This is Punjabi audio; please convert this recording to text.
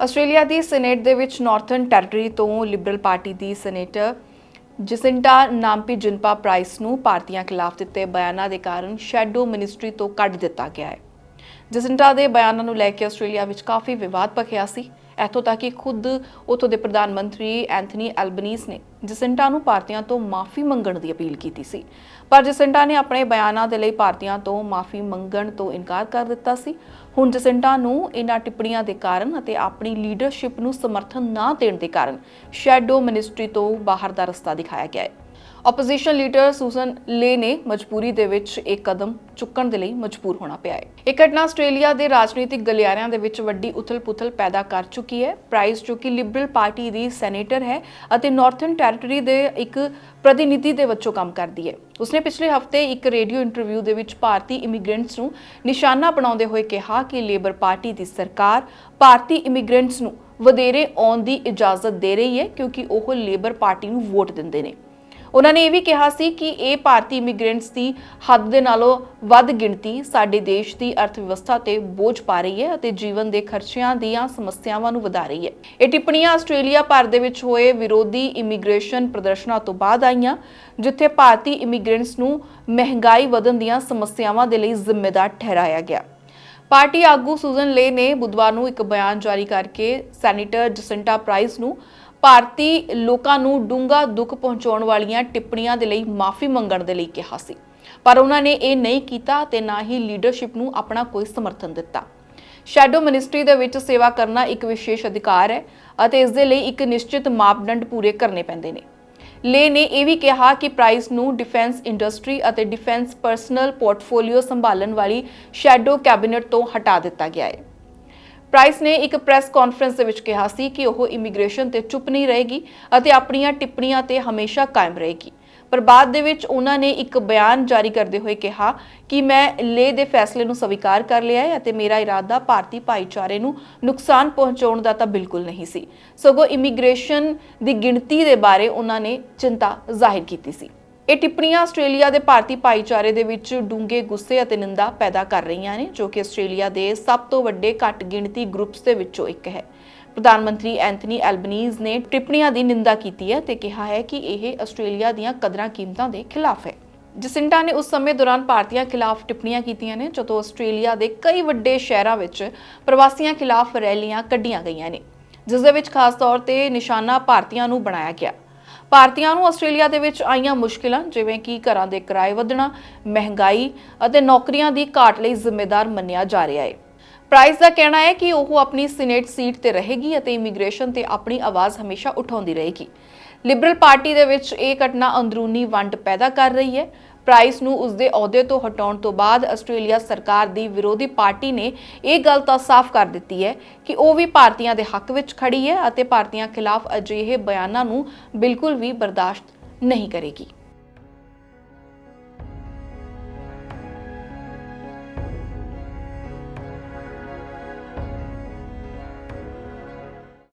ਆਸਟ੍ਰੇਲੀਆ ਦੀ ਸੀਨੇਟ ਦੇ ਵਿੱਚ ਨਾਰਥਰਨ ਟੈਰੀਟਰੀ ਤੋਂ ਲਿਬਰਲ ਪਾਰਟੀ ਦੀ senator Jacinta Nampijinpa Price ਨੂੰ ਭਾਰਤੀਆਂ ਖਿਲਾਫ ਦਿੱਤੇ ਬਿਆਨਾਂ ਦੇ ਕਾਰਨ ਸ਼ੈਡੋ ਮਿਨਿਸਟਰੀ ਤੋਂ ਕੱਢ ਦਿੱਤਾ ਗਿਆ ਹੈ। ਜਸਿੰਟਾ ਦੇ ਬਿਆਨਾਂ ਨੂੰ ਲੈ ਕੇ ਆਸਟ੍ਰੇਲੀਆ ਵਿੱਚ ਕਾਫੀ ਵਿਵਾਦ ਭਖਿਆ ਸੀ। ਇੱਥੋਂ ਤੱਕ ਕਿ ਖੁਦ ਉਥੋਂ ਦੇ ਪ੍ਰਧਾਨ ਮੰਤਰੀ ਐਂਥਨੀ ਐਲਬਨੀਸ ਨੇ ਜਸਿੰਟਾ ਨੂੰ ਭਾਰਤੀਆਂ ਤੋਂ ਮਾਫੀ ਮੰਗਣ ਦੀ ਅਪੀਲ ਕੀਤੀ ਸੀ। ਪਰ ਜਸਿੰਟਾ ਨੇ ਆਪਣੇ ਬਿਆਨਾਂ ਦੇ ਲਈ ਭਾਰਤੀਆਂ ਤੋਂ ਮਾਫੀ ਮੰਗਣ ਤੋਂ ਇਨਕਾਰ ਕਰ ਦਿੱਤਾ ਸੀ। ਹੁਣ ਜਸਿੰਟਾ ਨੂੰ ਇਹਨਾਂ ਟਿੱਪਣੀਆਂ ਦੇ ਕਾਰਨ ਅਤੇ ਆਪਣੀ ਲੀਡਰਸ਼ਿਪ ਨੂੰ ਸਮਰਥਨ ਨਾ ਦੇਣ ਦੇ ਕਾਰਨ ਸ਼ੈਡੋ ਮਿਨਿਸਟਰੀ ਤੋਂ ਬਾਹਰ ਦਾ ਰਸਤਾ ਦਿਖਾਇਆ ਗਿਆ ਹੈ। ਆਪੋਜੀਸ਼ਨ ਲੀਡਰ ਸੂਜ਼ਨ ਲੇ ਨੇ ਮਜਬੂਰੀ ਦੇ ਵਿੱਚ ਇੱਕ ਕਦਮ ਚੁੱਕਣ ਦੇ ਲਈ ਮਜਬੂਰ ਹੋਣਾ ਪਿਆ ਹੈ। ਇਹ ਘਟਨਾ ਆਸਟ੍ਰੇਲੀਆ ਦੇ ਰਾਜਨੀਤਿਕ ਗਲਿਆਰਿਆਂ ਦੇ ਵਿੱਚ ਵੱਡੀ ਉਥਲ-ਪੁਥਲ ਪੈਦਾ ਕਰ ਚੁੱਕੀ ਹੈ। ਪ੍ਰਾਈਸ ਜੋ ਕਿ ਲਿਬਰਲ ਪਾਰਟੀ ਦੀ ਸੈਨੇਟਰ ਹੈ ਅਤੇ ਨਾਰਥਰਨ ਟੈਰੀਟਰੀ ਦੇ ਇੱਕ ਪ੍ਰਤੀਨਿਧੀ ਦੇ ਵਿੱਚੋਂ ਕੰਮ ਕਰਦੀ ਹੈ। ਉਸਨੇ ਪਿਛਲੇ ਹਫ਼ਤੇ ਇੱਕ ਰੇਡੀਓ ਇੰਟਰਵਿਊ ਦੇ ਵਿੱਚ ਭਾਰਤੀ ਇਮੀਗ੍ਰੈਂਟਸ ਨੂੰ ਨਿਸ਼ਾਨਾ ਬਣਾਉਂਦੇ ਹੋਏ ਕਿਹਾ ਕਿ ਲੇਬਰ ਪਾਰਟੀ ਦੀ ਸਰਕਾਰ ਭਾਰਤੀ ਇਮੀਗ੍ਰੈਂਟਸ ਨੂੰ ਵਧੇਰੇ ਆਉਣ ਦੀ ਇਜਾਜ਼ਤ ਦੇ ਰਹੀ ਹੈ ਕਿਉਂਕਿ ਉਹ ਲੇਬਰ ਪਾਰਟੀ ਨੂੰ ਵੋਟ ਦਿੰਦੇ ਨੇ। ਉਹਨਾਂ ਨੇ ਇਹ ਵੀ ਕਿਹਾ ਸੀ ਕਿ ਇਹ ਭਾਰਤੀ ਇਮੀਗ੍ਰੈਂਟਸ ਦੀ ਹੱਦ ਦੇ ਨਾਲੋਂ ਵੱਧ ਗਿਣਤੀ ਸਾਡੇ ਦੇਸ਼ ਦੀ ਅਰਥ ਵਿਵਸਥਾ ਤੇ ਬੋਝ ਪਾ ਰਹੀ ਹੈ ਅਤੇ ਜੀਵਨ ਦੇ ਖਰਚਿਆਂ ਦੀਆਂ ਸਮੱਸਿਆਵਾਂ ਨੂੰ ਵਧਾ ਰਹੀ ਹੈ। ਇਹ ਟਿੱਪਣੀਆਂ ਆਸਟ੍ਰੇਲੀਆ ਭਰ ਦੇ ਵਿੱਚ ਹੋਏ ਵਿਰੋਧੀ ਇਮੀਗ੍ਰੇਸ਼ਨ ਪ੍ਰਦਰਸ਼ਨਾਂ ਤੋਂ ਬਾਅਦ ਆਈਆਂ, ਜਿੱਥੇ ਭਾਰਤੀ ਇਮੀਗ੍ਰੈਂਟਸ ਨੂੰ ਮਹਿੰਗਾਈ ਵਧਣ ਦੀਆਂ ਸਮੱਸਿਆਵਾਂ ਦੇ ਲਈ ਜ਼ਿੰਮੇਦਾਰ ਠਹਿਰਾਇਆ ਗਿਆ। ਪਾਰਟੀ ਆਗੂ ਸੁਜ਼ਨ ਲੇ ਨੇ ਬੁੱਧਵਾਰ ਨੂੰ ਇੱਕ ਬਿਆਨ ਜਾਰੀ ਕਰਕੇ ਸੈਨੇਟਰ ਜਸੰਟਾ ਪ੍ਰਾਈਸ ਨੂੰ ਭਾਰਤੀ ਲੋਕਾਂ ਨੂੰ ਡੂੰਘਾ ਦੁੱਖ ਪਹੁੰਚਾਉਣ ਵਾਲੀਆਂ ਟਿੱਪਣੀਆਂ ਦੇ ਲਈ ਮਾਫੀ ਮੰਗਣ ਦੇ ਲਈ ਕਿਹਾ ਸੀ। ਪਰ ਉਹਨਾਂ ਨੇ ਇਹ ਨਹੀਂ ਕੀਤਾ ਤੇ ਨਾ ਹੀ ਲੀਡਰਸ਼ਿਪ ਨੂੰ ਆਪਣਾ ਕੋਈ ਸਮਰਥਨ ਦਿੱਤਾ। ਸ਼ੈਡੋ ਮਿਨਿਸਟਰੀ ਦੇ ਵਿੱਚ ਸੇਵਾ ਕਰਨਾ ਇੱਕ ਵਿਸ਼ੇਸ਼ ਅਧਿਕਾਰ ਹੈ ਅਤੇ ਇਸ ਦੇ ਲਈ ਇੱਕ ਨਿਸ਼ਚਿਤ ਮਾਪਦੰਡ ਪੂਰੇ ਕਰਨੇ ਪੈਂਦੇ ਨੇ। ਲੇ ਨੇ ਇਹ ਵੀ ਕਿਹਾ ਕਿ ਪ੍ਰਾਈਸ ਨੂੰ ਡਿਫੈਂਸ ਇੰਡਸਟਰੀ ਅਤੇ ਡਿਫੈਂਸ ਪਰਸਨਲ ਪੋਰਟਫੋਲੀਓ ਸੰਭਾਲਣ ਵਾਲੀ ਸ਼ੈਡੋ ਕੈਬਨਿਟ ਤੋਂ ਹਟਾ ਦਿੱਤਾ ਗਿਆ ਹੈ। ਪ੍ਰਾਈਸ ਨੇ ਇੱਕ ਪ੍ਰੈਸ ਕਾਨਫਰੰਸ ਦੇ ਵਿੱਚ ਕਿਹਾ ਸੀ ਕਿ ਉਹ ਇਮੀਗ੍ਰੇਸ਼ਨ ਤੇ ਚੁੱਪ ਨਹੀਂ ਰਹੇਗੀ ਅਤੇ ਆਪਣੀਆਂ ਟਿੱਪਣੀਆਂ ਤੇ ਹਮੇਸ਼ਾ ਕਾਇਮ ਰਹੇਗੀ। ਪਰ ਬਾਅਦ ਦੇ ਵਿੱਚ ਉਹਨਾਂ ਨੇ ਇੱਕ ਬਿਆਨ ਜਾਰੀ ਕਰਦੇ ਹੋਏ ਕਿਹਾ ਕਿ ਮੈਂ ਲੇ ਦੇ ਫੈਸਲੇ ਨੂੰ ਸਵੀਕਾਰ ਕਰ ਲਿਆ ਹੈ ਅਤੇ ਮੇਰਾ ਇਰਾਦਾ ਭਾਰਤੀ ਭਾਈਚਾਰੇ ਨੂੰ ਨੁਕਸਾਨ ਪਹੁੰਚਾਉਣ ਦਾ ਤਾਂ ਬਿਲਕੁਲ ਨਹੀਂ ਸੀ। ਸਗੋਂ ਇਮੀਗ੍ਰੇਸ਼ਨ ਦੀ ਗਿਣਤੀ ਦੇ ਬਾਰੇ ਉਹਨਾਂ ਨੇ ਚਿੰਤਾ ਜ਼ਾਹਿਰ ਕੀਤੀ ਸੀ। ਇਹ ਟਿੱਪਣੀਆਂ ਆਸਟ੍ਰੇਲੀਆ ਦੇ ਭਾਰਤੀ ਭਾਈਚਾਰੇ ਦੇ ਵਿੱਚ ਡੂੰਘੇ ਗੁੱਸੇ ਅਤੇ ਨਿੰਦਾ ਪੈਦਾ ਕਰ ਰਹੀਆਂ ਨੇ, ਜੋ ਕਿ ਆਸਟ੍ਰੇਲੀਆ ਦੇ ਸਭ ਤੋਂ ਵੱਡੇ ਘੱਟ ਗਿਣਤੀ ਗਰੁੱਪਸ ਦੇ ਵਿੱਚੋਂ ਇੱਕ ਹੈ। ਪ੍ਰਧਾਨ ਮੰਤਰੀ ਐਂਥਨੀ ਐਲਬਨੀਜ਼ ਨੇ ਟਿੱਪਣੀਆਂ ਦੀ ਨਿੰਦਾ ਕੀਤੀ ਹੈ ਤੇ ਕਿਹਾ ਹੈ ਕਿ ਇਹ ਆਸਟ੍ਰੇਲੀਆ ਦੀਆਂ ਕਦਰਾਂ ਕੀਮਤਾਂ ਦੇ ਖਿਲਾਫ ਹੈ। ਜਸਿੰਟਾ ਨੇ ਉਸ ਸਮੇਂ ਦੌਰਾਨ ਭਾਰਤੀਆਂ ਖਿਲਾਫ ਟਿੱਪਣੀਆਂ ਕੀਤੀਆਂ ਨੇ, ਜਦੋਂ ਆਸਟ੍ਰੇਲੀਆ ਦੇ ਕਈ ਵੱਡੇ ਸ਼ਹਿਰਾਂ ਵਿੱਚ ਪ੍ਰਵਾਸੀਆਂ ਖਿਲਾਫ ਰੈਲੀਆਂ ਕੱਢੀਆਂ ਗਈਆਂ ਨੇ, ਜਿਸ ਦੇ ਵਿੱਚ ਖਾਸ ਤੌਰ ਤੇ ਨਿਸ਼ਾਨਾ ਭਾਰਤੀਆਂ ਨੂੰ ਬਣਾਇਆ ਗਿਆ। ਭਾਰਤੀਆਂ ਨੂੰ ਆਸਟ੍ਰੇਲੀਆ ਦੇ ਵਿੱਚ ਆਈਆਂ ਮੁਸ਼ਕਿਲਾਂ, ਜਿਵੇਂ ਕਿ ਘਰਾਂ ਦੇ ਕਿਰਾਏ ਵਧਣਾ, ਮਹਿੰਗਾਈ ਅਤੇ ਨੌਕਰੀਆਂ ਦੀ ਘਾਟ ਲਈ ਜ਼ਿੰਮੇਦਾਰ ਮੰਨਿਆ ਜਾ ਰਿਹਾ ਹੈ। ਪ੍ਰਾਈਸ ਦਾ ਕਹਿਣਾ ਹੈ ਕਿ ਉਹ ਆਪਣੀ ਸੀਨੇਟ ਸੀਟ ਤੇ ਰਹੇਗੀ ਅਤੇ ਇਮੀਗ੍ਰੇਸ਼ਨ ਤੇ ਆਪਣੀ ਆਵਾਜ਼ ਹਮੇਸ਼ਾ ਉਠਾਉਂਦੀ ਰਹੇਗੀ। ਲਿਬਰਲ ਪਾਰਟੀ ਦੇ ਵਿੱਚ ਇਹ ਘਟਨਾ ਅੰਦਰੂਨੀ ਵੰਡ ਪੈਦਾ ਕਰ ਰਹੀ ਹੈ। ਪ੍ਰਾਈਸ ਨੂੰ ਉਸਦੇ ਅਹੁਦੇ ਤੋਂ ਹਟਾਉਣ ਤੋਂ ਬਾਅਦ ਆਸਟ੍ਰੇਲੀਆ ਸਰਕਾਰ ਦੀ ਵਿਰੋਧੀ ਪਾਰਟੀ ਨੇ ਇਹ ਗੱਲ ਤਾਂ ਸਾਫ਼ ਕਰ ਦਿੱਤੀ ਹੈ ਕਿ ਉਹ ਵੀ ਭਾਰਤੀਆਂ ਦੇ ਹੱਕ ਵਿੱਚ ਖੜੀ ਹੈ ਅਤੇ ਭਾਰਤੀਆਂ ਖਿਲਾਫ ਅਜਿਹੇ ਬਿਆਨਾਂ ਨੂੰ ਬਿਲਕੁਲ ਵੀ ਬਰਦਾਸ਼ਤ ਨਹੀਂ ਕਰੇਗੀ।